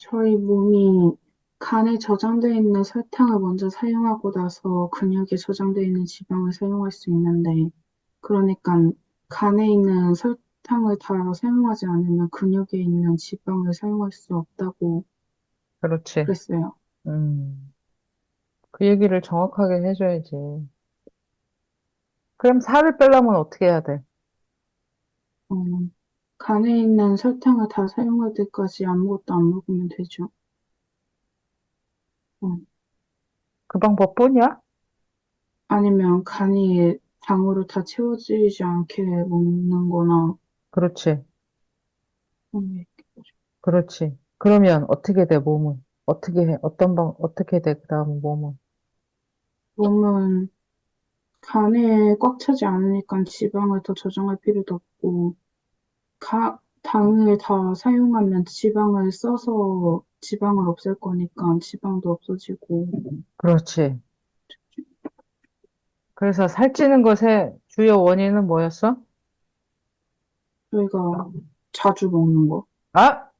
저희 몸이 간에 저장되어 있는 설탕을 먼저 사용하고 나서 근육에 저장되어 있는 지방을 사용할 수 있는데, 그러니까 간에 있는 설탕을 다 사용하지 않으면 근육에 있는 지방을 사용할 수 없다고 그렇지. 그랬어요. 음, 그 얘기를 정확하게 해줘야지. 그럼 살을 빼려면 어떻게 해야 돼? 어, 간에 있는 설탕을 다 사용할 때까지 아무것도 안 먹으면 되죠. 어, 그 방법뿐이야? 아니면 간이 당으로 다 채워지지 않게 먹는 거나, 그렇지. 음, 그렇지. 그러면 어떻게 돼, 몸은? 어떻게 해? 어떤 방, 어떻게 돼, 그 다음 몸은? 몸은 간에 꽉 차지 않으니까 지방을 더 저장할 필요도 없고, 가, 당을 다 사용하면 지방을 써서 지방을 없앨 거니까 지방도 없어지고, 그렇지. 그래서 살찌는 것의 주요 원인은 뭐였어? 저희가 자주 먹는 거. 아!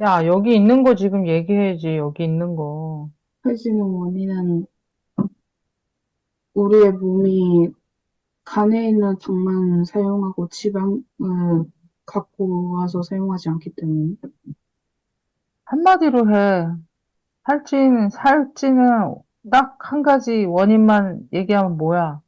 야, 여기 있는 거 지금 얘기해야지, 여기 있는 거. 살찌는 원인은 우리의 몸이 간에 있는 당만 사용하고 지방을 갖고 와서 사용하지 않기 때문에. 한마디로 해. 살찌는, 살찌는 딱 한 가지 원인만 얘기하면 뭐야?